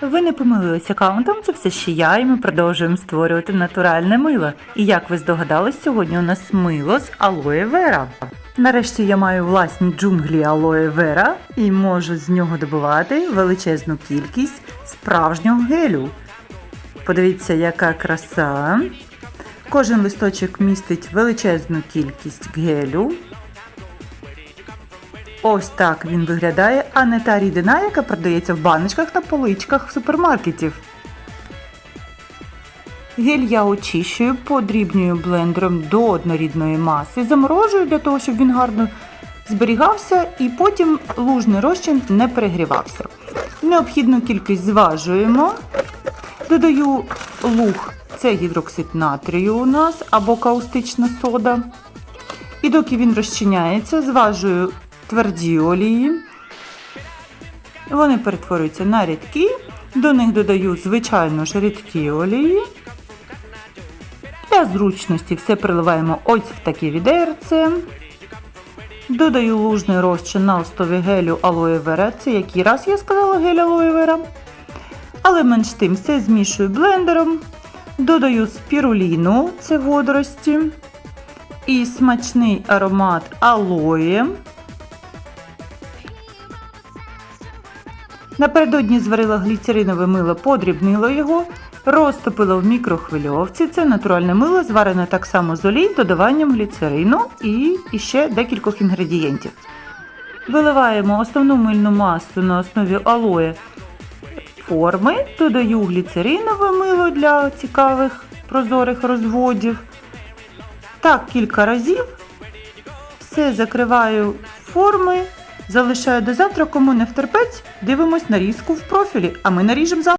Ви не помилились аккаунтом, це все ще я, і ми продовжуємо створювати натуральне мило. І як ви здогадались, сьогодні у нас мило з алоє вера. Нарешті я маю власні джунглі алоє вера і можу з нього добувати величезну кількість справжнього гелю. Подивіться, яка краса. Кожен листочок містить величезну кількість гелю. Ось так він виглядає, а не та рідина, яка продається в баночках та поличках супермаркетів. Гель я очищую, подрібнюю блендером до однорідної маси, заморожую для того, щоб він гарно зберігався і потім лужний розчин не перегрівався. Необхідну кількість зважуємо. Додаю луг, це гідроксид натрію у нас або каустична сода. І доки він розчиняється, зважую тверді олії. Вони перетворюються на рідкі. До них додаю, звичайно ж, рідкі олії. Для зручності все приливаємо ось в такі відерце. Додаю лужний розчин на основі гелю алоє вера. Це який раз я сказала гель алоє вера. Але менш тим все змішую блендером. Додаю спіруліну, це водорості. І смачний аромат алоє. Напередодні зварила гліцеринове мило, подрібнила його, розтопила в мікрохвильовці. Це натуральне мило, зварене так само з олій додаванням гліцерину і ще декількох інгредієнтів. Виливаємо основну мильну масу на основі алоє форми, додаю гліцеринове мило для цікавих прозорих розводів. Так кілька разів. Все закриваю форми, залишаю до завтра, кому не втерпець, дивимось нарізку в профілі, а ми наріжемо завтра.